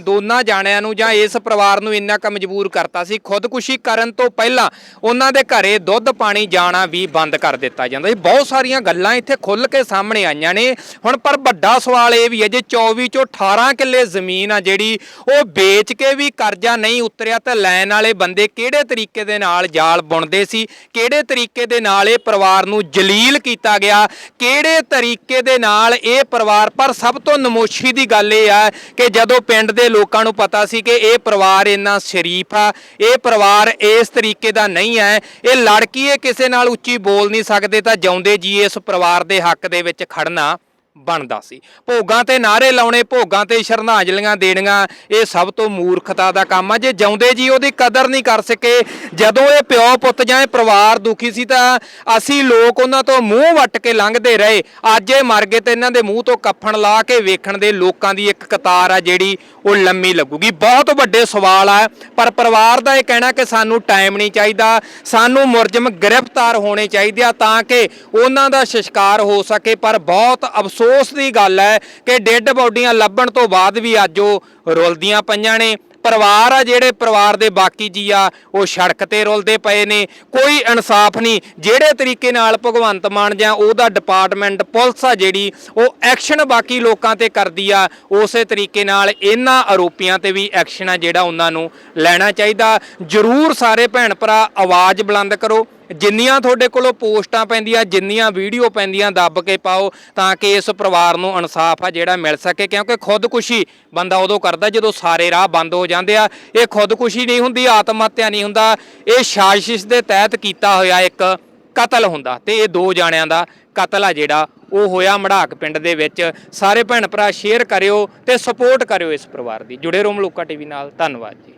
ਦੋਨਾਂ ਜਾਣਿਆਂ ਨੂੰ ਜਾਂ ਇਸ ਪਰਿਵਾਰ ਨੂੰ ਇੰਨਾ ਕੁ ਮਜਬੂਰ ਕਰਤਾ ਸੀ। ਖੁਦਕੁਸ਼ੀ ਕਰਨ ਤੋਂ ਪਹਿਲਾਂ ਉਹਨਾਂ ਦੇ ਘਰੇ ਦੁੱਧ ਪਾਣੀ ਜਾਣਾ ਵੀ ਬੰਦ ਕਰ ਦਿੱਤਾ ਜਾਂਦਾ ਸੀ। ਬਹੁਤ ਸਾਰੀਆਂ ਗੱਲਾਂ ਇੱਥੇ ਖੁੱਲ ਕੇ ਸਾਹਮਣੇ ਆਈਆਂ ਨੇ। ਹੁਣ ਪਰ ਵੱਡਾ ਸਵਾਲ ਇਹ ਵੀ ਹੈ, ਜੇ 24 ਚੋਂ 18 ਕਿੱਲੇ ਜ਼ਮੀਨ ਆ ਜਿਹੜੀ, ਉਹ ਵੇਚ ਕੇ ਵੀ ਕਰਜ਼ਾ ਨਹੀਂ ਉਤਰਿਆ, ਤਾਂ ਲੈਣ ਵਾਲੇ ਬੰਦੇ ਕਿਹੜੇ ਤਰੀਕੇ ਦੇ ਨਾਲ ਜਾਲ ਬੁਣਦੇ ਸੀ? ਕਿਹੜੇ ਤਰੀਕੇ ਦੇ ਨਾਲ ਇਹ ਪਰਿਵਾਰ ਨੂੰ ਜਲੀਲ ਕੀਤਾ ਗਿਆ। ਕਿਹੜੇ ਤਰੀਕੇ ਦੇ ਨਾਲ ਇਹ ਪਰਿਵਾਰ, ਪਰ ਸਭ ਤੋਂ ਨਮੋਸ਼ੀ ਦੀ ਗੱਲ ਇਹ ਆ ਕਿ ਜਦੋਂ ਪਿੰਡ ਦੇ ਲੋਕਾਂ ਨੂੰ ਪਤਾ ਸੀ ਕਿ ਇਹ ਪਰਿਵਾਰ ਇੰਨਾ ਸ਼ਰੀਫ ਆ, ਇਹ ਪਰਿਵਾਰ ਇਸ ਤਰੀਕੇ ਦਾ ਨਹੀਂ ਹੈ, ਇਹ ਲੜਕੀ ਇਹ ਕਿਸੇ ਨਾਲ ਉੱਚੀ ਬੋਲ ਨਹੀਂ ਸਕਦੇ ਤਾਂ ਜਾਉਂਦੇ ਜੀ ਇਸ ਪਰਿਵਾਰ ਦੇ ਹੱਕ ਦੇ ਵਿੱਚ ਖੜਨਾ। ਬਣਦਾ ਸੀ। ਭੋਗਾਂ ਤੇ ਨਾਰੇ ਲਾਉਣੇ, ਭੋਗਾਂ ਤੇ ਸ਼ਰਧਾਂਜਲੀਆਂ ਦੇਣੀਆਂ, ਇਹ ਸਭ ਤੋਂ ਮੂਰਖਤਾ ਦਾ ਕੰਮ ਆ। ਜੇ ਜਿਉਂਦੇ ਜੀ ਉਹਦੀ ਕਦਰ ਨਹੀਂ ਕਰ ਸਕੇ, ਜਦੋਂ ਇਹ ਪਿਓ ਪੁੱਤ ਜਾਂ ਇਹ ਪਰਿਵਾਰ ਦੁਖੀ ਸੀ ਤਾਂ ਅਸੀਂ ਲੋਕ ਉਹਨਾਂ ਤੋਂ ਮੂੰਹ ਵੱਟ ਕੇ ਲੰਘਦੇ ਰਹੇ। ਅੱਜ ਇਹ ਮਰ ਗਏ ਤੇ ਇਹਨਾਂ ਦੇ ਮੂੰਹ ਤੋਂ ਕੱਫਣ ਲਾ ਕੇ ਵੇਖਣ ਦੇ ਲੋਕਾਂ ਦੀ ਇੱਕ ਕਤਾਰ ਆ ਜਿਹੜੀ ਉਹ ਲੰਮੀ ਲੱਗੂਗੀ। ਬਹੁਤ ਵੱਡੇ ਸਵਾਲ ਆ, ਪਰ ਪਰਿਵਾਰ ਦਾ ਇਹ ਕਹਿਣਾ ਕਿ ਸਾਨੂੰ ਟਾਈਮ ਨਹੀਂ ਚਾਹੀਦਾ, ਸਾਨੂੰ ਮੁਰਜਮ ਗ੍ਰਿਫਤਾਰ ਹੋਣੇ ਚਾਹੀਦੇ ਆ ਤਾਂ ਕਿ ਉਹਨਾਂ ਦਾ ਸੰਸਕਾਰ ਹੋ ਸਕੇ, ਪਰ ਬਹੁਤ ਅਫਸੋਸ ਦੀ ਗੱਲ ਹੈ ਕਿ ਡੈੱਡ ਬੋਡੀਆਂ ਲੱਭਣ ਤੋਂ ਬਾਅਦ ਵੀ ਅੱਜ ਉਹ ਰੁਲਦੀਆਂ ਪਈਆਂ ਨੇ। ਪਰਿਵਾਰ ਆ ਜਿਹੜੇ, ਪਰਿਵਾਰ ਦੇ ਬਾਕੀ ਜੀ ਆ, ਉਹ ਸੜਕ ਤੇ ਰੁਲਦੇ ਪਏ ਨੇ। ਕੋਈ ਇਨਸਾਫ ਨਹੀਂ। ਜਿਹੜੇ ਤਰੀਕੇ ਨਾਲ ਭਗਵੰਤ ਮਾਨ ਜਾਂ ਉਹਦਾ ਡਿਪਾਰਟਮੈਂਟ, ਪੁਲਿਸ ਆ ਜਿਹੜੀ, ਉਹ ਐਕਸ਼ਨ ਬਾਕੀ ਲੋਕਾਂ ਤੇ ਕਰਦੀ ਆ, ਉਸੇ ਤਰੀਕੇ ਨਾਲ ਇਹਨਾਂ ਆਰੋਪੀਆਂ ਤੇ ਵੀ ਐਕਸ਼ਨ ਆ ਜਿਹੜਾ ਉਹਨਾਂ ਨੂੰ ਲੈਣਾ ਚਾਹੀਦਾ। ਜ਼ਰੂਰ ਸਾਰੇ ਭੈਣ ਭਰਾ, ਆਵਾਜ਼ ਬੁਲੰਦ ਕਰੋ। ਜਿੰਨੀਆਂ ਤੁਹਾਡੇ ਕੋਲੋਂ ਪੋਸਟਾਂ ਪੈਂਦੀਆਂ, ਜਿੰਨੀਆਂ ਵੀਡੀਓ ਪੈਂਦੀਆਂ ਦੱਬ ਕੇ ਪਾਓ, ਤਾਂ ਕਿ ਇਸ ਪਰਿਵਾਰ ਨੂੰ ਇਨਸਾਫ ਆ ਜਿਹੜਾ ਮਿਲ ਸਕੇ, ਕਿਉਂਕਿ ਖੁਦਕੁਸ਼ੀ ਬੰਦਾ ਉਦੋਂ ਕਰਦਾ ਜਦੋਂ ਸਾਰੇ ਰਾਹ ਬੰਦ ਹੋ ਜਾਂਦੇ ਆ। ਇਹ ਖੁਦਕੁਸ਼ੀ ਨਹੀਂ ਹੁੰਦੀ ਆਤਮ ਹੱਤਿਆ ਨਹੀਂ ਹੁੰਦਾ। ਇਹ ਸਾਜ਼ਿਸ਼ ਦੇ ਤਹਿਤ ਕੀਤਾ ਹੋਇਆ ਇੱਕ ਕਤਲ ਹੁੰਦਾ ਤੇ ਇਹ ਦੋ ਜਾਣਿਆਂ ਦਾ ਕਤਲ ਆ ਜਿਹੜਾ ਉਹ ਹੋਇਆ ਮੜਾਕ ਪਿੰਡ ਦੇ ਵਿੱਚ। ਸਾਰੇ ਭੈਣ ਭਰਾ ਸ਼ੇਅਰ ਕਰਿਓ ਤੇ ਸਪੋਰਟ ਕਰਿਓ ਇਸ ਪਰਿਵਾਰ ਦੀ। ਜੁੜੇ ਰਹੋ ਮਲੂਕਾ ਟੀਵੀ ਨਾਲ। ਧੰਨਵਾਦ ਜੀ।